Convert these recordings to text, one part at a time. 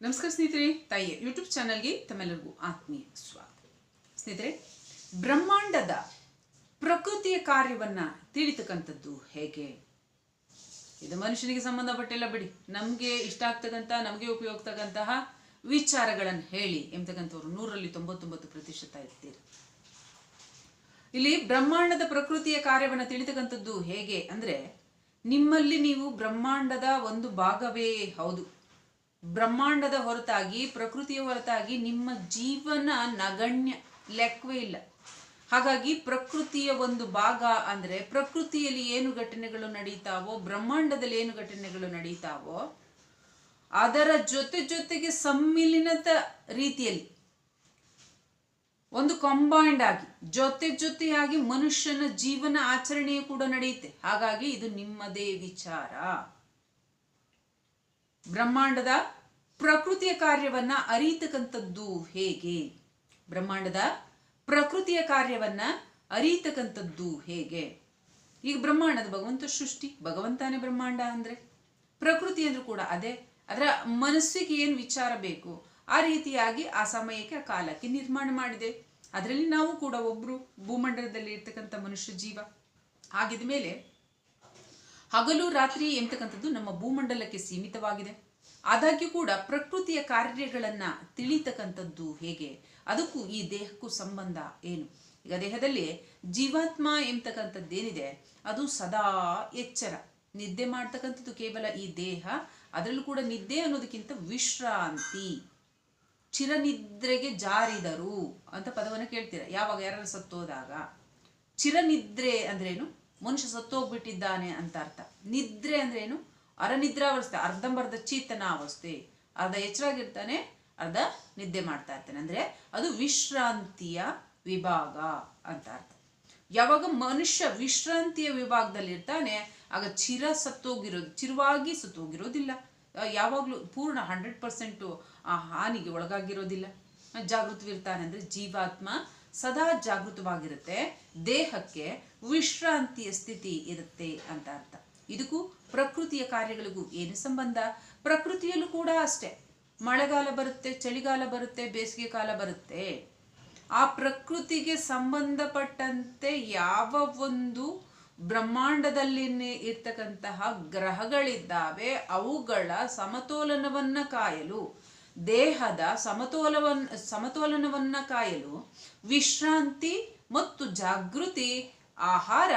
ನಮಸ್ಕಾರ ಸ್ನೇಹಿತರೆ, ತಾಯಿಯ ಯೂಟ್ಯೂಬ್ ಚಾನಲ್ಗೆ ತಮ್ಮೆಲ್ಲರಿಗೂ ಆತ್ಮೀಯ ಸ್ವಾಗತ. ಸ್ನೇಹಿತರೆ, ಬ್ರಹ್ಮಾಂಡದ ಪ್ರಕೃತಿಯ ಕಾರ್ಯವನ್ನ ತಿಳಿತಕ್ಕಂಥದ್ದು ಹೇಗೆ? ಇದು ಮನುಷ್ಯನಿಗೆ ಸಂಬಂಧಪಟ್ಟಿಲ್ಲ ಬಿಡಿ. ನಮಗೆ ಇಷ್ಟ ಆಗ್ತಕ್ಕಂಥ, ನಮಗೆ ಉಪಯೋಗ ಆಗ್ತಕ್ಕಂತಹ ವಿಚಾರಗಳನ್ನು ಹೇಳಿ ಎಂಬತಕ್ಕಂಥವ್ರು ನೂರಲ್ಲಿ ತೊಂಬತ್ತೊಂಬತ್ತು ಪ್ರತಿಶತ ಇರ್ತೀರಿ. ಇಲ್ಲಿ ಬ್ರಹ್ಮಾಂಡದ ಪ್ರಕೃತಿಯ ಕಾರ್ಯವನ್ನು ತಿಳಿತಕ್ಕಂಥದ್ದು ಹೇಗೆ ಅಂದ್ರೆ, ನಿಮ್ಮಲ್ಲಿ ನೀವು ಬ್ರಹ್ಮಾಂಡದ ಒಂದು ಭಾಗವೇ ಹೌದು. ಬ್ರಹ್ಮಾಂಡದ ಹೊರತಾಗಿ, ಪ್ರಕೃತಿಯ ಹೊರತಾಗಿ ನಿಮ್ಮ ಜೀವನ ನಗಣ್ಯ, ಲೆಕ್ಕವೇ ಇಲ್ಲ. ಹಾಗಾಗಿ ಪ್ರಕೃತಿಯ ಒಂದು ಭಾಗ ಅಂದ್ರೆ ಪ್ರಕೃತಿಯಲ್ಲಿ ಏನು ಘಟನೆಗಳು ನಡೀತಾವೋ, ಬ್ರಹ್ಮಾಂಡದಲ್ಲಿ ಏನು ಘಟನೆಗಳು ನಡೀತಾವೋ, ಅದರ ಜೊತೆ ಜೊತೆಗೆ ಸಮ್ಮಿಲಿನತ ರೀತಿಯಲ್ಲಿ, ಒಂದು ಕಂಬೈಂಡ್ ಆಗಿ, ಜೊತೆ ಜೊತೆಯಾಗಿ ಮನುಷ್ಯನ ಜೀವನ ಆಚರಣೆಯು ಕೂಡ ನಡೆಯುತ್ತೆ. ಹಾಗಾಗಿ ಇದು ನಿಮ್ಮದೇ ವಿಚಾರ. ಬ್ರಹ್ಮಾಂಡದ ಪ್ರಕೃತಿಯ ಕಾರ್ಯವನ್ನ ಅರಿತಕ್ಕಂಥದ್ದು ಹೇಗೆ? ಬ್ರಹ್ಮಾಂಡದ ಪ್ರಕೃತಿಯ ಕಾರ್ಯವನ್ನ ಅರಿತಕ್ಕಂಥದ್ದು ಹೇಗೆ? ಈಗ ಬ್ರಹ್ಮಾಂಡದ ಭಗವಂತ ಸೃಷ್ಟಿ, ಭಗವಂತನೇ ಬ್ರಹ್ಮಾಂಡ ಅಂದ್ರೆ. ಪ್ರಕೃತಿ ಅಂದ್ರೂ ಕೂಡ ಅದೇ. ಅದರ ಮನಸ್ಸಿಗೆ ಏನು ವಿಚಾರ ಬೇಕು, ಆ ರೀತಿಯಾಗಿ ಆ ಸಮಯಕ್ಕೆ, ಆ ಕಾಲಕ್ಕೆ ನಿರ್ಮಾಣ ಮಾಡಿದೆ. ಅದರಲ್ಲಿ ನಾವು ಕೂಡ ಒಬ್ರು ಭೂಮಂಡಲದಲ್ಲಿ ಇರ್ತಕ್ಕಂಥ ಮನುಷ್ಯ ಜೀವ. ಆಗಿದ ಮೇಲೆ ಹಗಲು ರಾತ್ರಿ ಎಂತಕ್ಕಂಥದ್ದು ನಮ್ಮ ಭೂಮಂಡಲಕ್ಕೆ ಸೀಮಿತವಾಗಿದೆ. ಆದಾಗ್ಯೂ ಕೂಡ ಪ್ರಕೃತಿಯ ಕಾರ್ಯಗಳನ್ನು ತಿಳಿತಕ್ಕಂಥದ್ದು ಹೇಗೆ? ಅದಕ್ಕೂ ಈ ದೇಹಕ್ಕೂ ಸಂಬಂಧ ಏನು? ಈಗ ದೇಹದಲ್ಲಿ ಜೀವಾತ್ಮ ಎಂತಕ್ಕಂಥದ್ದೇನಿದೆ ಅದು ಸದಾ ಎಚ್ಚರ. ನಿದ್ದೆ ಮಾಡ್ತಕ್ಕಂಥದ್ದು ಕೇವಲ ಈ ದೇಹ, ಅದರಲ್ಲೂ ಕೂಡ ನಿದ್ದೆ ಅನ್ನೋದಕ್ಕಿಂತ ವಿಶ್ರಾಂತಿ. ಚಿರನಿದ್ರೆಗೆ ಜಾರಿದರು ಅಂತ ಪದವನ್ನು ಕೇಳ್ತೀರ? ಯಾವಾಗ ಯಾರು ಸತ್ತೋದಾಗ. ಚಿರನಿದ್ರೆ ಅಂದ್ರೇನು? ಮನುಷ್ಯ ಸತ್ತೋಗ್ಬಿಟ್ಟಿದ್ದಾನೆ ಅಂತ ಅರ್ಥ. ನಿದ್ರೆ ಅಂದ್ರೆ ಅಂದ್ರೇನು ಅರನಿದ್ರಾವಸ್ಥೆ, ಅರ್ಧಂಬರ್ಧ ಚೇತನಾವಸ್ಥೆ. ಅರ್ಧ ಎಚ್ಚರಾಗಿರ್ತಾನೆ, ಅರ್ಧ ನಿದ್ದೆ ಮಾಡ್ತಾ ಇರ್ತಾನೆ. ಅಂದ್ರೆ ಅದು ವಿಶ್ರಾಂತಿಯ ವಿಭಾಗ ಅಂತ ಅರ್ಥ. ಯಾವಾಗ ಮನುಷ್ಯ ವಿಶ್ರಾಂತಿಯ ವಿಭಾಗದಲ್ಲಿ ಇರ್ತಾನೆ ಆಗ ಚಿರ ಸತ್ತೋಗಿರೋದು ಚಿರವಾಗಿ ಸತ್ತೋಗಿರೋದಿಲ್ಲ. ಯಾವಾಗಲೂ ಪೂರ್ಣ ಹಂಡ್ರೆಡ್ ಪರ್ಸೆಂಟು ಆ ಹಾನಿಗೆ ಒಳಗಾಗಿರೋದಿಲ್ಲ. ಜಾಗೃತವಿರ್ತಾನೆ ಅಂದ್ರೆ ಜೀವಾತ್ಮ ಸದಾ ಜಾಗೃತವಾಗಿರುತ್ತೆ. ದೇಹಕ್ಕೆ ವಿಶ್ರಾಂತಿಯ ಸ್ಥಿತಿ ಇರುತ್ತೆ ಅಂತ ಅರ್ಥ. ಇದಕ್ಕೂ ಪ್ರಕೃತಿಯ ಕಾರ್ಯಗಳಿಗೂ ಏನು ಸಂಬಂಧ? ಪ್ರಕೃತಿಯಲ್ಲೂ ಕೂಡ ಅಷ್ಟೇ. ಮಳೆಗಾಲ ಬರುತ್ತೆ, ಚಳಿಗಾಲ ಬರುತ್ತೆ, ಬೇಸಿಗೆ ಕಾಲ ಬರುತ್ತೆ. ಆ ಪ್ರಕೃತಿಗೆ ಸಂಬಂಧಪಟ್ಟಂತೆ ಯಾವ ಒಂದು ಬ್ರಹ್ಮಾಂಡದಲ್ಲಿ ಇರ್ತಕ್ಕಂತಹ ಗ್ರಹಗಳಿದ್ದಾವೆ, ಅವುಗಳ ಸಮತೋಲನವನ್ನ ಕಾಯಲು. ದೇಹದ ಸಮತೋಲವನ್, ಸಮತೋಲನವನ್ನ ಕಾಯಲು ವಿಶ್ರಾಂತಿ ಮತ್ತು ಜಾಗೃತಿ ಆಹಾರ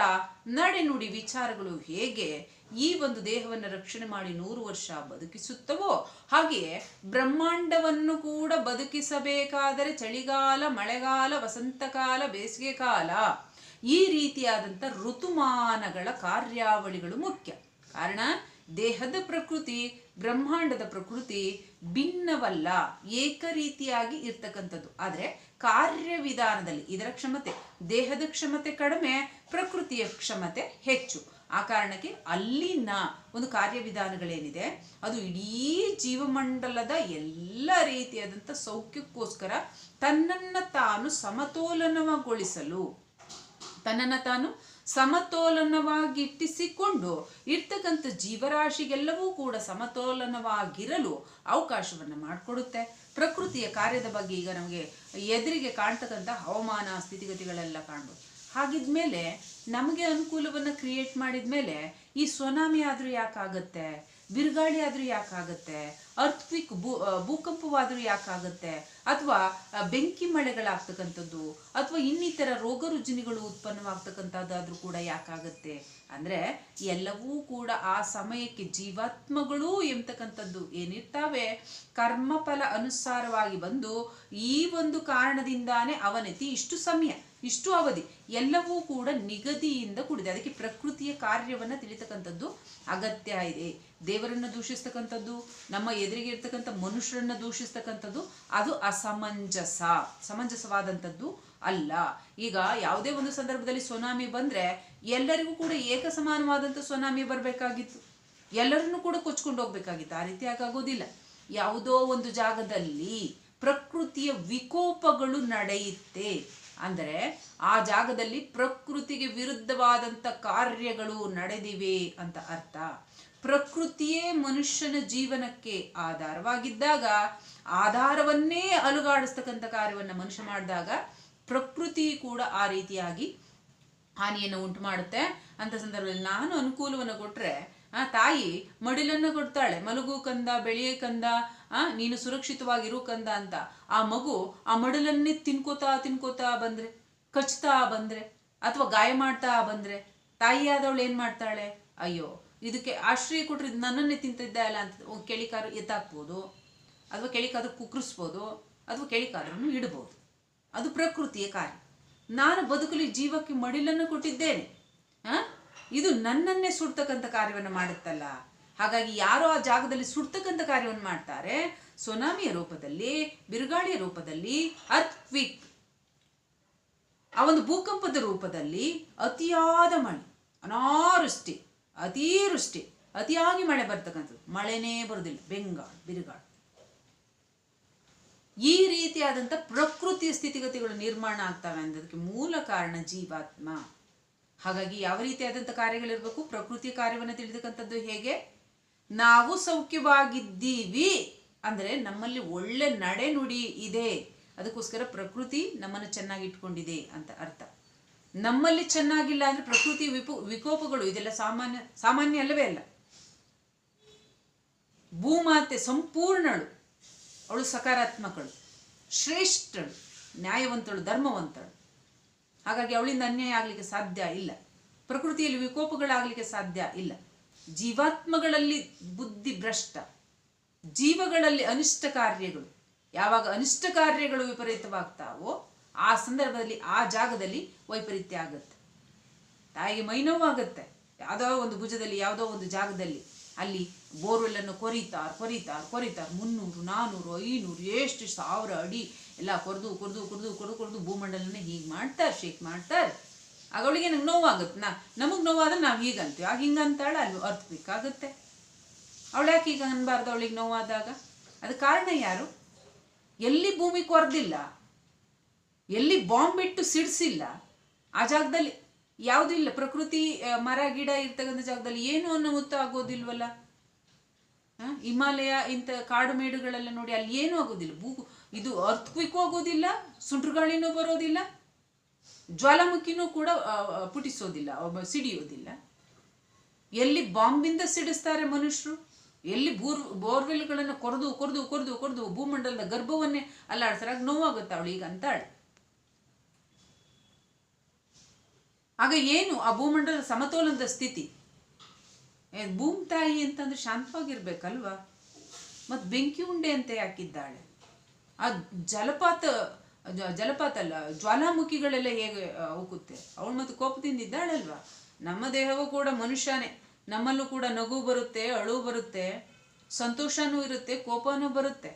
ನಡೆನುಡಿ ವಿಚಾರಗಳು ಹೇಗೆ ಈ ಒಂದು ದೇಹವನ್ನು ರಕ್ಷಣೆ ಮಾಡಿ ನೂರು ವರ್ಷ ಬದುಕಿಸುತ್ತವೋ ಹಾಗೆಯೇ ಬ್ರಹ್ಮಾಂಡವನ್ನು ಕೂಡ ಬದುಕಿಸಬೇಕಾದರೆ ಚಳಿಗಾಲ, ಮಳೆಗಾಲ, ವಸಂತಕಾಲ ಬೇಸಿಗೆ ಕಾಲ ಈ ರೀತಿಯಾದಂಥ ಋತುಮಾನಗಳ ಕಾರ್ಯಾವಳಿಗಳು ಮುಖ್ಯ. ಕಾರಣ ದೇಹದ ಪ್ರಕೃತಿ, ಬ್ರಹ್ಮಾಂಡದ ಪ್ರಕೃತಿ ಭಿನ್ನವಲ್ಲ, ಏಕರೀತಿಯಾಗಿ ಇರ್ತಕ್ಕಂಥದ್ದು. ಆದರೆ ಕಾರ್ಯವಿಧಾನದಲ್ಲಿ ಇದರ ಕ್ಷಮತೆ, ದೇಹದ ಕ್ಷಮತೆ ಕಡಿಮೆ, ಪ್ರಕೃತಿಯ ಕ್ಷಮತೆ ಹೆಚ್ಚು. ಆ ಕಾರಣಕ್ಕೆ ಅಲ್ಲಿನ ಒಂದು ಕಾರ್ಯವಿಧಾನಗಳೇನಿದೆ, ಅದು ಇಡೀ ಜೀವಮಂಡಲದ ಎಲ್ಲ ರೀತಿಯಾದಂಥ ಸೌಖ್ಯಕ್ಕೋಸ್ಕರ ತನ್ನನ್ನು ತಾನು ಸಮತೋಲನಗೊಳಿಸಲು, ತನ್ನನ್ನು ತಾನು ಸಮತೋಲನವಾಗಿಟ್ಟಿಸಿಕೊಂಡು ಇರ್ತಕ್ಕಂಥ ಜೀವರಾಶಿಗೆಲ್ಲವೂ ಕೂಡ ಸಮತೋಲನವಾಗಿರಲು ಅವಕಾಶವನ್ನು ಮಾಡಿಕೊಡುತ್ತೆ. ಪ್ರಕೃತಿಯ ಕಾರ್ಯದ ಬಗ್ಗೆ ಈಗ ನಮಗೆ ಎದುರಿಗೆ ಕಾಣ್ತಕ್ಕಂಥ ಹವಾಮಾನ ಸ್ಥಿತಿಗತಿಗಳೆಲ್ಲ ಕಾಣ್ಬೋದು. ಹಾಗಿದ್ಮೇಲೆ ನಮಗೆ ಅನುಕೂಲವನ್ನು ಕ್ರಿಯೇಟ್ ಮಾಡಿದ್ಮೇಲೆ ಈ ಸುನಾಮಿ ಆದರೂ ಯಾಕಾಗತ್ತೆ? ಬಿರುಗಾಳಿ ಆದರೂ ಯಾಕಾಗತ್ತೆ? ಅರ್ಥ್ವಿಕ್ ಭೂ ಭೂಕಂಪವಾದರೂ ಯಾಕಾಗತ್ತೆ? ಅಥವಾ ಬೆಂಕಿ ಮಳೆಗಳಾಗ್ತಕ್ಕಂಥದ್ದು, ಅಥವಾ ಇನ್ನಿತರ ರೋಗ ರುಜಿನಿಗಳು ಉತ್ಪನ್ನವಾಗ್ತಕ್ಕಂಥದ್ದಾದ್ರೂ ಕೂಡ ಯಾಕಾಗತ್ತೆ? ಅಂದ್ರೆ ಎಲ್ಲವೂ ಕೂಡ ಆ ಸಮಯಕ್ಕೆ ಜೀವಾತ್ಮಗಳು ಎಂಬತಕ್ಕಂಥದ್ದು ಏನಿರ್ತಾವೆ. ಕರ್ಮಫಲ ಅನುಸಾರವಾಗಿ ಬಂದು ಈ ಒಂದು ಕಾರಣದಿಂದಾನೇ ಅವನತಿ ಇಷ್ಟು ಸಮಯ. ಇಷ್ಟು ಅವಧಿ ಎಲ್ಲವೂ ಕೂಡ ನಿಗದಿಯಿಂದ ಕೂಡಿದೆ. ಅದಕ್ಕೆ ಪ್ರಕೃತಿಯ ಕಾರ್ಯವನ್ನು ತಿಳಿತಕ್ಕಂಥದ್ದು ಅಗತ್ಯ ಇದೆ. ದೇವರನ್ನು ದೂಷಿಸ್ತಕ್ಕಂಥದ್ದು, ನಮ್ಮ ಎದುರಿಗೆ ಇರ್ತಕ್ಕಂಥ ಮನುಷ್ಯರನ್ನ ದೂಷಿಸ್ತಕ್ಕಂಥದ್ದು, ಅದು ಅಸಮಂಜಸ, ಸಮಂಜಸವಾದಂಥದ್ದು ಅಲ್ಲ. ಈಗ ಯಾವುದೇ ಒಂದು ಸಂದರ್ಭದಲ್ಲಿ ಸುನಾಮಿ ಬಂದರೆ ಎಲ್ಲರಿಗೂ ಕೂಡ ಏಕ ಸಮಾನವಾದಂಥ ಸುನಾಮಿ ಬರಬೇಕಾಗಿತ್ತು. ಎಲ್ಲರನ್ನೂ ಕೂಡ ಕೊಚ್ಕೊಂಡು ಹೋಗ್ಬೇಕಾಗಿತ್ತು. ಆ ರೀತಿ ಆಗೋದಿಲ್ಲ ಯಾವುದೋ ಒಂದು ಜಾಗದಲ್ಲಿ ಪ್ರಕೃತಿಯ ವಿಕೋಪಗಳು ನಡೆಯುತ್ತೆ. ಅಂದರೆ ಆ ಜಾಗದಲ್ಲಿ ಪ್ರಕೃತಿಗೆ ವಿರುದ್ಧವಾದಂಥ ಕಾರ್ಯಗಳು ನಡೆದಿವೆ ಅಂತ ಅರ್ಥ. ಪ್ರಕೃತಿಯೇ ಮನುಷ್ಯನ ಜೀವನಕ್ಕೆ ಆಧಾರವಾಗಿದ್ದಾಗ, ಆಧಾರವನ್ನೇ ಅಲುಗಾಡಿಸ್ತಕ್ಕಂಥ ಕಾರ್ಯವನ್ನು ಮನುಷ್ಯ ಮಾಡಿದಾಗ ಪ್ರಕೃತಿ ಕೂಡ ಆ ರೀತಿಯಾಗಿ ಹಾನಿಯನ್ನು ಉಂಟು ಮಾಡುತ್ತೆ ಅಂತ ಸಂದರ್ಭದಲ್ಲಿ ನಾನು ಅನುಕೂಲವನ್ನು ಕೊಟ್ರೆ ಆ ತಾಯಿ ಮಡಿಲನ್ನು ಕೊಡ್ತಾಳೆ. ಮಲಗು ಕಂದ, ಬೆಳೆಯೇ ಕಂದ, ಆ, ನೀನು ಸುರಕ್ಷಿತವಾಗಿರು ಕಂದ ಅಂತ. ಆ ಮಗು ಆ ಮಡಿಲನ್ನೇ ತಿನ್ಕೋತಾ ತಿನ್ಕೋತಾ ಬಂದ್ರೆ, ಕಚ್ತಾ ಬಂದ್ರೆ, ಅಥವಾ ಗಾಯ ಮಾಡ್ತಾ ಬಂದ್ರೆ, ತಾಯಿಯಾದವಳು ಏನ್ ಮಾಡ್ತಾಳೆ? ಅಯ್ಯೋ, ಇದಕ್ಕೆ ಆಶ್ರಯ ಕೊಟ್ರೆ ನನ್ನನ್ನೇ ತಿಂತಿದ್ದೆ ಅಲ್ಲ ಅಂತ ಒಂದ್ ಕೆಳಿಕಾರು ಎತ್ತಾಕ್ಬೋದು, ಅಥವಾ ಕೆಳಿಕಾದ್ರೂ ಕುಕ್ಕರಿಸ್ಬೋದು ಅಥವಾ ಕೆಳಿಕಾದ್ರೂ ಇಡ್ಬೋದು. ಅದು ಪ್ರಕೃತಿಯ ಕಾರ್ಯ. ನಾನು ಬದುಕಲಿ ಜೀವಕ್ಕೆ ಮಡಿಲನ್ನು ಕೊಟ್ಟಿದ್ದೇನೆ. ಆ? ಇದು ನನ್ನನ್ನೇ ಸುಡ್ತಕ್ಕಂಥ ಕಾರ್ಯವನ್ನು ಮಾಡುತ್ತಲ್ಲ. ಹಾಗಾಗಿ ಯಾರೋ ಆ ಜಾಗದಲ್ಲಿ ಸುಡ್ತಕ್ಕಂಥ ಕಾರ್ಯವನ್ನು ಮಾಡ್ತಾರೆ. ಸುನಾಮಿಯ ರೂಪದಲ್ಲಿ, ಬಿರುಗಾಳಿಯ ರೂಪದಲ್ಲಿ, ಅರ್ಥ್ವಿಕ್. ಆ ಒಂದು ಭೂಕಂಪದ ರೂಪದಲ್ಲಿ ಅತಿಯಾದ ಮಳೆ, ಅನಾವೃಷ್ಟಿ, ಅತಿವೃಷ್ಟಿ, ಅತಿಯಾಗಿ ಮಳೆ ಬರ್ತಕ್ಕಂಥದ್ದು. ಮಳೆನೇ ಬರುವುದಿಲ್ಲ, ಬೆಂಗಾಳ್, ಬಿರುಗಾಳು. ಈ ರೀತಿಯಾದಂಥ ಪ್ರಕೃತಿಯ ಸ್ಥಿತಿಗತಿಗಳು ನಿರ್ಮಾಣ ಆಗ್ತವೆ ಅನ್ನೋದಕ್ಕೆ ಮೂಲ ಕಾರಣ ಜೀವಾತ್ಮ. ಹಾಗಾಗಿ ಯಾವ ರೀತಿಯಾದಂಥ ಕಾರ್ಯಗಳಿರಬೇಕು ಪ್ರಕೃತಿ ಕಾರ್ಯವನ್ನು ತಿಳಿದಕ್ಕಂಥದ್ದು ಹೇಗೆ? ನಾವು ಸೌಖ್ಯವಾಗಿದ್ದೀವಿ ಅಂದರೆ ನಮ್ಮಲ್ಲಿ ಒಳ್ಳೆ ನಡೆನುಡಿ ಇದೆ. ಅದಕ್ಕೋಸ್ಕರ ಪ್ರಕೃತಿ ನಮ್ಮನ್ನು ಚೆನ್ನಾಗಿ ಇಟ್ಕೊಂಡಿದೆ ಅಂತ ಅರ್ಥ. ನಮ್ಮಲ್ಲಿ ಚೆನ್ನಾಗಿಲ್ಲ ಅಂದರೆ ಪ್ರಕೃತಿ ವಿಪು, ವಿಕೋಪಗಳು ಇದೆಲ್ಲ ಸಾಮಾನ್ಯ ಸಾಮಾನ್ಯ ಅಲ್ಲವೇ ಅಲ್ಲ. ಭೂಮಾತೆ ಸಂಪೂರ್ಣಳು, ಅವಳು ಸಕಾರಾತ್ಮಕಳು, ಶ್ರೇಷ್ಠಳು, ನ್ಯಾಯವಂತಳು, ಧರ್ಮವಂತಳು. ಹಾಗಾಗಿ ಅವಳಿಂದ ಅನ್ಯಾಯ ಆಗಲಿಕ್ಕೆ ಸಾಧ್ಯ ಇಲ್ಲ. ಪ್ರಕೃತಿಯಲ್ಲಿ ವಿಕೋಪಗಳಾಗಲಿಕ್ಕೆ ಸಾಧ್ಯ ಇಲ್ಲ. ಜೀವಾತ್ಮಗಳಲ್ಲಿ ಬುದ್ಧಿ ಭ್ರಷ್ಟ. ಜೀವಗಳಲ್ಲಿ ಅನಿಷ್ಟ ಕಾರ್ಯಗಳು. ಯಾವಾಗ ಅನಿಷ್ಟ ಕಾರ್ಯಗಳು ವಿಪರೀತವಾಗ್ತಾವೋ ಆ ಸಂದರ್ಭದಲ್ಲಿ ಆ ಜಾಗದಲ್ಲಿ ವೈಪರೀತ್ಯ ಆಗುತ್ತೆ. ತಾಯಿಗೆ ಮೈನೋವಾಗುತ್ತೆ ಯಾವುದೋ ಒಂದು ಭುಜದಲ್ಲಿ, ಯಾವುದೋ ಒಂದು ಜಾಗದಲ್ಲಿ ಅಲ್ಲಿ ಬೋರ್ವೆಲ್ಲನ್ನು ಕೊರಿತಾರ್ ಕೊರಿತಾರ್ ಕೊರಿತಾರ್ ಮುನ್ನೂರು ನಾನ್ನೂರು ಐನೂರು, ಎಷ್ಟು, ಸಾವಿರ ಅಡಿ ಎಲ್ಲ ಕೊರ್ದು ಕೊರ್ದು ಕುಡ್ದು ಕುಡ್ದು ಕುಡ್ದು ಭೂಮಂಡಲನ ಹೀಗೆ ಮಾಡ್ತಾರೆ, ಶೇಕ್ ಮಾಡ್ತಾರೆ. ಆಗ ಅವಳಿಗೆ ನಂಗೆ ನೋವಾಗುತ್ತೆ. ನಾ, ನಮಗೆ ನೋವಾದ್ರೆ ನಾವು ಹೀಗಂತೀವಿ. ಆಗ ಹಿಂಗಂತಾಳೆ, ಅಲ್ಲಿ ಅರ್ಥಬೇಕಾಗುತ್ತೆ ಅವಳು ಯಾಕೆ ಈಗ ಅನ್ಬಾರ್ದು ಅವಳಿಗೆ ನೋವಾದಾಗ? ಅದು ಕಾರಣ ಯಾರು? ಎಲ್ಲಿ ಭೂಮಿ ಕೊರೆದಿಲ್ಲ, ಎಲ್ಲಿ ಬಾಂಬ್ ಇಟ್ಟು ಸಿಡಿಸಿಲ್ಲ, ಆ ಜಾಗದಲ್ಲಿ ಯಾವುದೂ ಇಲ್ಲ. ಪ್ರಕೃತಿ ಮರ, ಗಿಡ ಇರ್ತಕ್ಕಂಥ ಜಾಗದಲ್ಲಿ ಏನು ಅನಾಹುತ ಆಗೋದಿಲ್ವಲ್ಲ? ಹಿಮಾಲಯ ಇಂಥ ಕಾಡು ಮೇಡುಗಳೆಲ್ಲ ನೋಡಿ ಅಲ್ಲಿ ಏನೂ ಆಗೋದಿಲ್ಲ. ಭೂ ಇದು ಅರ್ಥಕ್ವಿಕ್ಕೂ ಆಗೋದಿಲ್ಲ, ಸುಂಟ್ರಗಾಳಿನೂ ಬರೋದಿಲ್ಲ, ಜ್ವಾಲಾಮುಖಿನೂ ಕೂಡ ಪುಟಿಸೋದಿಲ್ಲ ಸಿಡಿಯೋದಿಲ್ಲ. ಎಲ್ಲಿ ಬಾಂಬಿಂದ ಸಿಡಿಸ್ತಾರೆ ಮನುಷ್ಯರು? ಎಲ್ಲಿ ಬೋರ್, ಬೋರ್ವೆಲ್ಗಳನ್ನು ಕೊರೆದು ಕೊರೆದು ಕೊರೆದು ಕೊರೆದು ಭೂಮಂಡಲದ ಗರ್ಭವನ್ನೇ ಅಲ್ಲಾಡ್ತಾರೆ ನೋವಾಗುತ್ತೆ ಅವಳು ಈಗ ಅಂತಾಳೆ ಆಗ ಏನು ಆ ಭೂಮಂಡಲದ ಸಮತೋಲನದ ಸ್ಥಿತಿ? ಭೂಮ್ ತಾಯಿ ಅಂತಂದ್ರೆ ಶಾಂತವಾಗಿರ್ಬೇಕಲ್ವಾ? ಮತ್ತು ಬೆಂಕಿ ಉಂಡೆ ಅಂತ ಯಾಕಿದ್ದಾಳೆ? ಆ ಜಲಪಾತ ಜಲಪಾತ ಅಲ್ಲ, ಜ್ವಾಲಾಮುಖಿಗಳೆಲ್ಲ ಹೇಗೆ ಹೋಗುತ್ತೆ ಅವಳು ಮತ್ತು ಕೋಪದಿಂದ ಇದ್ದಾಳಲ್ವಾ? ನಮ್ಮ ದೇಹವೂ ಕೂಡ ಮನುಷ್ಯನೇ. ನಮ್ಮಲ್ಲೂ ಕೂಡ ನಗು ಬರುತ್ತೆ, ಅಳು ಬರುತ್ತೆ, ಸಂತೋಷನೂ ಇರುತ್ತೆ, ಕೋಪನೂ ಬರುತ್ತೆ.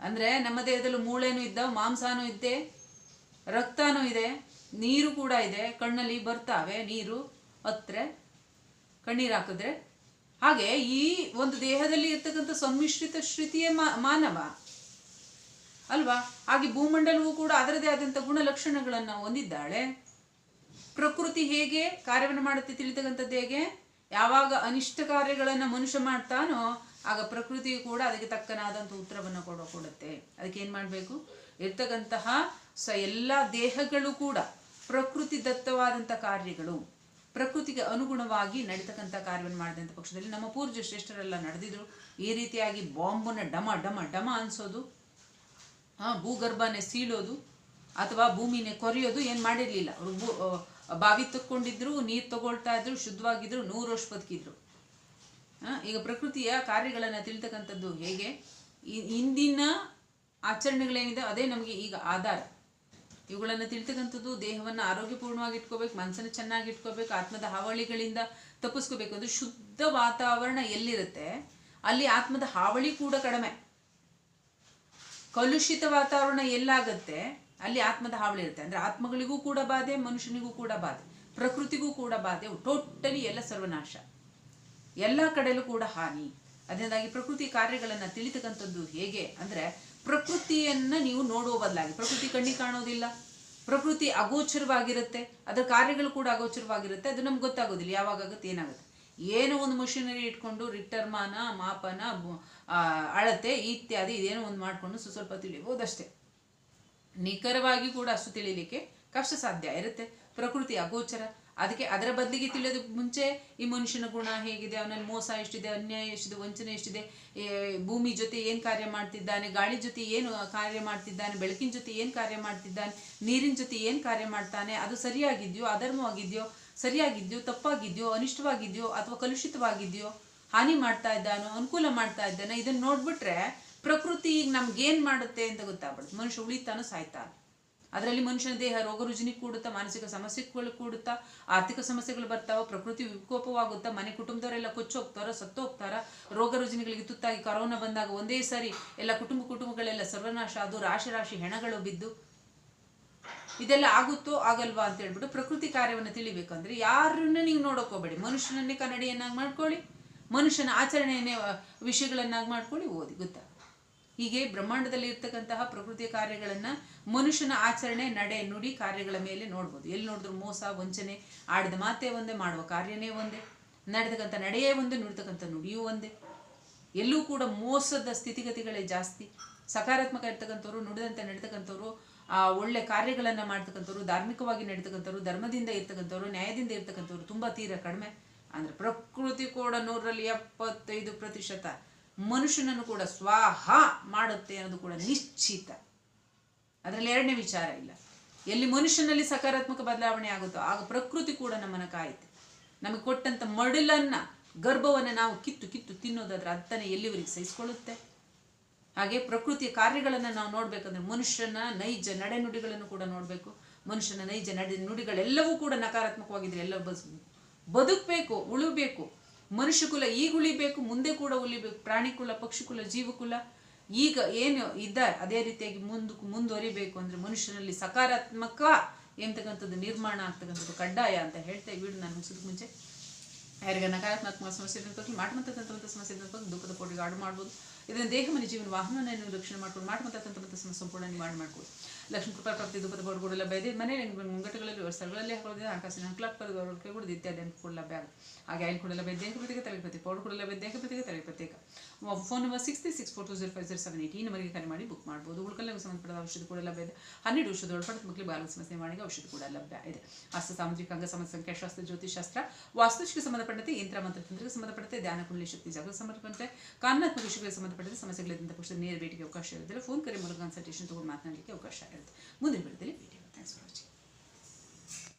ಅಂದರೆ ನಮ್ಮ ದೇಹದಲ್ಲಿ ಮೂಳೆನೂ ಇದ್ದ ಮಾಂಸನೂ ಇದ್ದೆ ರಕ್ತನೂ ಇದೆ, ನೀರು ಕೂಡ ಇದೆ, ಕಣ್ಣಲ್ಲಿ ಬರ್ತಾವೆ, ನೀರು ಹತ್ತರೆ ಕಣ್ಣೀರು ಹಾಕಿದ್ರೆ. ಹಾಗೆ ಈ ಒಂದು ದೇಹದಲ್ಲಿ ಇರ್ತಕ್ಕಂಥ ಸಮ್ಮಿಶ್ರಿತ ಶ್ರುತಿಯೇ ಮಾನವ. ಅಲ್ವಾ? ಹಾಗೆ ಭೂಮಂಡಲವೂ ಕೂಡ ಅದರದೇ ಆದಂಥ ಗುಣಲಕ್ಷಣಗಳನ್ನು ಹೊಂದಿದ್ದಾಳೆ. ಪ್ರಕೃತಿ ಹೇಗೆ ಕಾರ್ಯವನ್ನು ಮಾಡುತ್ತೆ ತಿಳಿತಕ್ಕಂಥದ್ದು ಹೇಗೆ? ಯಾವಾಗ ಅನಿಷ್ಟ ಕಾರ್ಯಗಳನ್ನು ಮನುಷ್ಯ ಮಾಡ್ತಾನೋ ಆಗ ಪ್ರಕೃತಿಯು ಕೂಡ ಅದಕ್ಕೆ ತಕ್ಕನಾದಂಥ ಉತ್ತರವನ್ನು ಕೊಡ ಕೊಡುತ್ತೆ. ಅದಕ್ಕೆ ಏನು ಮಾಡಬೇಕು? ಇರ್ತಕ್ಕಂತಹ ಸ ಎಲ್ಲ ದೇಹಗಳು ಕೂಡ ಪ್ರಕೃತಿ ದತ್ತವಾದಂಥ ಕಾರ್ಯಗಳು. ಪ್ರಕೃತಿಗೆ ಅನುಗುಣವಾಗಿ ನಡೀತಕ್ಕಂಥ ಕಾರ್ಯವನ್ನು ಮಾಡಿದಂಥ ಪಕ್ಷದಲ್ಲಿ ನಮ್ಮ ಪೂರ್ವ ಶ್ರೇಷ್ಠರೆಲ್ಲ ನಡೆದಿದ್ರು. ಈ ರೀತಿಯಾಗಿ ಬಾಂಬನ್ನು ಡಮ ಡಮ ಡಮ ಅನ್ಸೋದು ಆ, ಭೂಗರ್ಭನೇ ಸೀಳೋದು ಅಥವಾ ಭೂಮಿನೇ ಕೊರೆಯೋದು ಏನು ಮಾಡಿರಲಿಲ್ಲ. ಅವರು ಬಾವಿ ತಕ್ಕೊಂಡಿದ್ರು ನೀರು ತಗೊಳ್ತಾ ಇದ್ರು ಶುದ್ಧವಾಗಿದ್ರು ನೂರು ವರ್ಷ ಬದುಕಿದ್ರು ಈಗ ಪ್ರಕೃತಿಯ ಕಾರ್ಯಗಳನ್ನು ತಿಳಿತಕ್ಕಂಥದ್ದು ಹೇಗೆ? ಇಂದಿನ ಆಚರಣೆಗಳೇನಿದೆ ಅದೇ ನಮಗೆ ಈಗ ಆಧಾರ. ಇವುಗಳನ್ನು ತಿಳಿತಕ್ಕಂಥದ್ದು ದೇಹವನ್ನು ಆರೋಗ್ಯಪೂರ್ಣವಾಗಿ ಇಟ್ಕೋಬೇಕು ಮನಸ್ಸನ್ನು ಚೆನ್ನಾಗಿ ಇಟ್ಕೋಬೇಕು ಆತ್ಮದ ಹಾವಳಿಗಳಿಂದ ತಪ್ಪಿಸ್ಕೋಬೇಕು. ಅಂದ್ರೆ ಶುದ್ಧ ವಾತಾವರಣ ಎಲ್ಲಿರುತ್ತೆ? ಅಲ್ಲಿ ಆತ್ಮದ ಹಾವಳಿ ಕೂಡ ಕಡಿಮೆ. ಕಲುಷಿತ ವಾತಾವರಣ ಎಲ್ಲಾಗತ್ತೆ, ಅಲ್ಲಿ ಆತ್ಮದ ಹಾವಳಿ ಇರುತ್ತೆ ಅಂದ್ರೆ ಆತ್ಮಗಳಿಗೂ ಕೂಡ ಬಾಧೆ, ಮನುಷ್ಯನಿಗೂ ಕೂಡ ಬಾಧೆ, ಪ್ರಕೃತಿಗೂ ಕೂಡ ಬಾಧೆ, ಟೋಟಲಿ ಎಲ್ಲ ಸರ್ವನಾಶ. ಎಲ್ಲ ಕಡೆಯಲ್ಲೂ ಕೂಡ ಹಾನಿ. ಅದರಿಂದಾಗಿ ಪ್ರಕೃತಿ ಕಾರ್ಯಗಳನ್ನು ತಿಳಿತಕ್ಕಂಥದ್ದು ಹೇಗೆ ಅಂದ್ರೆ, ಪ್ರಕೃತಿಯನ್ನ ನೀವು ನೋಡುವ ಬದಲಾಗಿ. ಪ್ರಕೃತಿ ಕಣ್ಣಿ ಕಾಣೋದಿಲ್ಲ. ಪ್ರಕೃತಿ ಅಗೋಚರವಾಗಿರುತ್ತೆ. ಅದರ ಕಾರ್ಯಗಳು ಕೂಡ ಅಗೋಚರವಾಗಿರುತ್ತೆ. ಅದು ನಮ್ಗೆ ಗೊತ್ತಾಗೋದಿಲ್ಲ. ಯಾವಾಗ ಆಗುತ್ತೆ, ಏನಾಗುತ್ತೆ. ಏನೋ ಒಂದು ಮಷಿನರಿ ಇಟ್ಕೊಂಡು ರಿಟರ್ಮಾನ, ಮಾಪನ ಅಳತೆ ಇತ್ಯಾದಿ ಇದೇನೋ ಒಂದು ಮಾಡಿಕೊಂಡು ಸ್ವಲ್ಪ ತಿಳಿಬಹುದಷ್ಟೇ ನಿಖರವಾಗಿ ಕೂಡ ಅಷ್ಟು ತಿಳಿಲಿಕ್ಕೆ ಕಷ್ಟ ಸಾಧ್ಯ ಇರುತ್ತೆ. ಪ್ರಕೃತಿ ಅಗೋಚರ ಅದಕ್ಕೆ ಅದರ ಬದಲಿಗೆ ತಿಳಿಯೋದು ಮುಂಚೆ ಈ ಮನುಷ್ಯನ ಗುಣ ಹೇಗಿದೆ, ಅವನಲ್ಲಿ ಮೋಸ ಎಷ್ಟಿದೆ, ಅನ್ಯಾಯ ಎಷ್ಟಿದೆ, ವಂಚನೆ ಎಷ್ಟಿದೆ ಭೂಮಿ ಜೊತೆ ಏನು ಕಾರ್ಯ ಮಾಡ್ತಿದ್ದಾನೆ, ಗಾಳಿ ಜೊತೆ ಏನು ಕಾರ್ಯ ಮಾಡ್ತಿದ್ದಾನೆ, ಬೆಳಕಿನ ಜೊತೆ ಏನು ಕಾರ್ಯ ಮಾಡ್ತಿದ್ದಾನೆ, ನೀರಿನ ಜೊತೆ ಏನು ಕಾರ್ಯ ಮಾಡ್ತಾನೆ, ಅದು ಸರಿಯಾಗಿದೆಯೋ, ಅಧರ್ಮವಾಗಿದೆಯೋ, ಸರಿಯಾಗಿದೆಯೋ, ತಪ್ಪಾಗಿದೆಯೋ, ಅನಿಷ್ಟವಾಗಿದೆಯೋ ಅಥವಾ ಕಲುಷಿತವಾಗಿದೆಯೋ ಹಾನಿ ಮಾಡ್ತಾ ಇದ್ದಾನೋ, ಅನುಕೂಲ ಮಾಡ್ತಾ ಇದ್ದಾನೆ, ಇದನ್ನ ನೋಡ್ಬಿಟ್ರೆ ಪ್ರಕೃತಿ ಈಗ ನಮ್ಗೇನ್ ಮಾಡುತ್ತೆ ಅಂತ ಗೊತ್ತಾಗ್ಬಿಡುತ್ತೆ. ಮನುಷ್ಯ ಉಳಿತಾನು ಸಾಯ್ತಾನೆ. ಅದರಲ್ಲಿ ಮನುಷ್ಯನ ದೇಹ ರೋಗ ರುಜಿನಿ ಕೂಡುತ್ತಾ, ಮಾನಸಿಕ ಸಮಸ್ಯೆಗಳು ಕೂಡುತ್ತಾ, ಆರ್ಥಿಕ ಸಮಸ್ಯೆಗಳು ಬರ್ತಾವ, ಪ್ರಕೃತಿ ವಿಕೋಪವಾಗುತ್ತಾ, ಮನೆ ಕುಟುಂಬದವರೆಲ್ಲ ಕೊಚ್ಚು ಹೋಗ್ತಾರ ಸತ್ತು ಹೋಗ್ತಾರ ರೋಗ ರುಜಿನಿಗಳಿಗೆ ತುತ್ತಾಗಿ ಕರೋನಾ ಬಂದಾಗ ಒಂದೇ ಸಾರಿ ಎಲ್ಲ ಕುಟುಂಬ ಕುಟುಂಬಗಳೆಲ್ಲ ಸರ್ವನಾಶ ಅದು ರಾಶಿ ರಾಶಿ ಹೆಣಗಳು ಬಿದ್ದು. ಇದೆಲ್ಲ ಆಗುತ್ತೋ ಆಗಲ್ವಾ ಅಂತ ಹೇಳ್ಬಿಟ್ಟು ಪ್ರಕೃತಿ ಕಾರ್ಯವನ್ನು ತಿಳಿಬೇಕಂದ್ರೆ ಯಾರನ್ನ ನೀವು ನೋಡಕ್ ಹೋಗ್ಬೇಡಿ. ಮನುಷ್ಯನನ್ನೇ ಕನ್ನಡಿಯನ್ನಾಗಿ ಮಾಡ್ಕೊಳ್ಳಿ. ಮನುಷ್ಯನ ಆಚರಣೆಯನ್ನೇ ವಿಷಯಗಳನ್ನಾಗಿ ಮಾಡ್ಕೊಳ್ಳಿ, ಓದಿ, ಗೊತ್ತಾ? ಹೀಗೆ ಬ್ರಹ್ಮಾಂಡದಲ್ಲಿ ಇರ್ತಕ್ಕಂತಹ ಪ್ರಕೃತಿಯ ಕಾರ್ಯಗಳನ್ನ ಮನುಷ್ಯನ ಆಚರಣೆ, ನಡೆ, ನುಡಿ ಕಾರ್ಯಗಳ ಮೇಲೆ ನೋಡ್ಬೋದು. ಎಲ್ಲಿ ನೋಡಿದ್ರು ಮೋಸ, ವಂಚನೆ, ಆಡಿದ ಮಾತೇ ಒಂದೇ, ಮಾಡುವ ಕಾರ್ಯನೇ ಒಂದೇ, ನಡೆದಕ್ಕಂಥ ನಡೆಯೇ ಒಂದೇ, ನುಡಿತಕ್ಕಂಥ ನುಡಿಯೂ ಒಂದೇ. ಎಲ್ಲೂ ಕೂಡ ಮೋಸದ ಸ್ಥಿತಿಗತಿಗಳೇ ಜಾಸ್ತಿ. ಸಕಾರಾತ್ಮಕ ಇರ್ತಕ್ಕಂಥವ್ರು, ನುಡಿದಂತೆ ನಡೀತಕ್ಕಂಥವ್ರು, ಆ, ಒಳ್ಳೆ ಕಾರ್ಯಗಳನ್ನು ಮಾಡ್ತಕ್ಕಂಥವ್ರು, ಧಾರ್ಮಿಕವಾಗಿ ನಡೀತಕ್ಕಂಥವ್ರು, ಧರ್ಮದಿಂದ ಇರ್ತಕ್ಕಂಥವ್ರು, ನ್ಯಾಯದಿಂದ ಇರ್ತಕ್ಕಂಥವ್ರು ತುಂಬ ತೀರ ಕಡಿಮೆ. ಅಂದರೆ ಪ್ರಕೃತಿ ಕೂಡ ನೂರರಲ್ಲಿ ಎಪ್ಪತ್ತೈದು ಪ್ರತಿಶತ. ಮನುಷ್ಯನನ್ನು ಕೂಡ ಸ್ವಾಹ ಮಾಡುತ್ತೆ ಅನ್ನೋದು ಕೂಡ ನಿಶ್ಚಿತ. ಅದರಲ್ಲಿ ಎರಡನೇ ವಿಚಾರ ಇಲ್ಲ. ಎಲ್ಲಿ ಮನುಷ್ಯನಲ್ಲಿ ಸಕಾರಾತ್ಮಕ ಬದಲಾವಣೆ ಆಗುತ್ತೋ ಆಗ ಪ್ರಕೃತಿ ಕೂಡ ನಮ್ಮನ್ನು ಕಾಯುತ್ತೆ. ನಮಗೆ ಕೊಟ್ಟಂತ ಮಡಲನ್ನ, ಗರ್ಭವನ್ನು ನಾವು ಕಿತ್ತು ಕಿತ್ತು ತಿನ್ನೋದಾದ್ರೆ ಅದನ್ನೇ ಎಲ್ಲಿವರೆಗೆ ಸಹಿಸ್ಕೊಳ್ಳುತ್ತೆ? ಹಾಗೆ ಪ್ರಕೃತಿಯ ಕಾರ್ಯಗಳನ್ನು ನಾವು ನೋಡ್ಬೇಕಂದ್ರೆ ಮನುಷ್ಯನ ನೈಜ ನಡೆನುಡಿಗಳನ್ನು ಕೂಡ ನೋಡಬೇಕು. ಮನುಷ್ಯನ ನೈಜ ನಡೆ ನುಡಿಗಳೆಲ್ಲವೂ ಕೂಡ ನಕಾರಾತ್ಮಕವಾಗಿದ್ರೆ ಎಲ್ಲ ಬದುಕಬೇಕು, ಉಳಿಬೇಕು. ಮನುಷ್ಯ ಕುಲ ಈಗ ಉಳಿಬೇಕು, ಮುಂದೆ ಕೂಡ ಉಳಿಬೇಕು. ಪ್ರಾಣಿ ಕುಲ, ಪಕ್ಷಿ ಕುಲ ಜೀವಕುಲ ಈಗ ಏನು ಇದ್ದಾರೆ ಅದೇ ರೀತಿಯಾಗಿ ಮುಂದೆ ಮುಂದುವರಿಬೇಕು ಅಂದ್ರೆ ಮನುಷ್ಯನಲ್ಲಿ ಸಕಾರಾತ್ಮಕ ಎಂತಕ್ಕಂಥದ್ದು ನಿರ್ಮಾಣ ಆಗ್ತಕ್ಕಂಥದ್ದು ಕಡ್ಡಾಯ ಅಂತ ಹೇಳ್ತಾ ವಿಡಿಯೋ ನಾನು ಮುಗಿಸೋದಕ್ಕೆ ಮುಂಚೆ. ಯಾರಿಗೆ ನಕಾರಾತ್ಮಕ ಸಮಸ್ಯೆ ಇದ್ದಂಥ ಮಾಟಮಂತಕ್ಕಂಥ ಸಮಸ್ಯೆ ದುಃಖದ ಪೋಟಿಗೆ ಆಡು ಮಾಡ್ಬೋದು. ಇದನ್ನು ದೇಹ ಮನೆ ಜೀವನ ವಾಹನವನ್ನು ರಕ್ಷಣೆ ಮಾಡ್ಕೊಂಡು ಮಾಡುವಂಥ ಸಮಸ್ಯೆ ಸಂಪೂರ್ಣ ನಿವಾರಣೆ ಮಾಡ್ಬೋದು ಲಕ್ಷ್ಮೀ ಕೃಪಾ ಪ್ರಾಪ್ತಿ ಕೂಡ ಲಭ್ಯ ಇದೆ. ಮನೆ ಮುಂಗಟ್ಟುಗಳಲ್ಲಿ ಸ್ಥಳಗಳಲ್ಲಿ ಹಾಕೋದೇ ಹಣಕಾಸಿನ ಕೈ ಕೂಡ ಇತ್ಯಾದಿ ಲಭ್ಯ ಆಗುತ್ತೆ. ಹಾಗೆ ಆಯ್ನ ಕೂಡ ಲಭ್ಯ ದೇಹ ಪ್ರತ್ಯೇಕ, ತಲೆ ಪ್ರತ್ಯೇಕ, ಪೌಡರ್ ಕೂಡ ಲಭ್ಯ ದೇಹ ಪ್ರತ್ಯೇಕ, ತಲೆ ಪ್ರತ್ಯೇಕ. Phone number six three six four two zero five zero seven eight ಈ ನಂಬರ್ಗೆ ಕರೆ ಮಾಡಿ ಬುಕ್ ಮಾಡ್ಬೋದು. ಉಳ್ಕಲ್ಗೆ ಸಂಬಂಧಪಟ್ಟ ಔಷಧಿ ಕೂಡ ಲಭ್ಯ ಇದೆ. ಹನ್ನೆರಡು ವರ್ಷದ ಒಳಪಟ್ಟು ಮಕ್ಕಳಿಗೆ ಬಾಲ ಸಮಸ್ಯೆ ಮಾಡಿ ಔಷಧಿ ಕೂಡ ಲಭ್ಯ ಇದೆ. ಹಸ್ತ ಸಾಮಾಜಿಕ, ಅಂಗ ಸಮಸ್ಯೆ ಸಂಖ್ಯಾಶಾಸ್ತ್ರ ಜ್ಯೋತಿಷಾಸ್ತ್ರ ವಾಸ್ತುಶಿಗೆ ಸಂಬಂಧಪಟ್ಟಂತೆ, ಯಂತ್ರ, ಮಂತ್ರ, ತಂತ್ರಕ್ಕೆ ಸಂಬಂಧಪಟ್ಟಂತೆ, ಧ್ಯಾನ, ಕುಂಡಲಿ, ಶಕ್ತಿ ಜಾಗಕ್ಕೆ ಸಂಬಂಧಪಟ್ಟಂತೆ ಕಾರಣಾತ್ಮಕ ವಿಷಯಗಳಿಗೆ ಸಂಬಂಧಪಟ್ಟಂತೆ ಸಮಸ್ಯೆಗಳಿದ್ದಂಥ ಪಕ್ಷದ ನೇರ ಭೇಟಿಗೆ ಅವಕಾಶ ಇರುತ್ತೆ ಫೋನ್ ಕರೆ ಮೂಲಕ ಕನ್ಸಲ್ಟೇಷನ್ ತಗೊಂಡು ಮಾತನಾಡಲಿಕ್ಕೆ ಅವಕಾಶ ಇರುತ್ತೆ. ಮುಂದಿನ ಬೆಳೆದಲ್ಲಿ ಭೇಟಿ ಥ್ಯಾಂಕ್ಸ್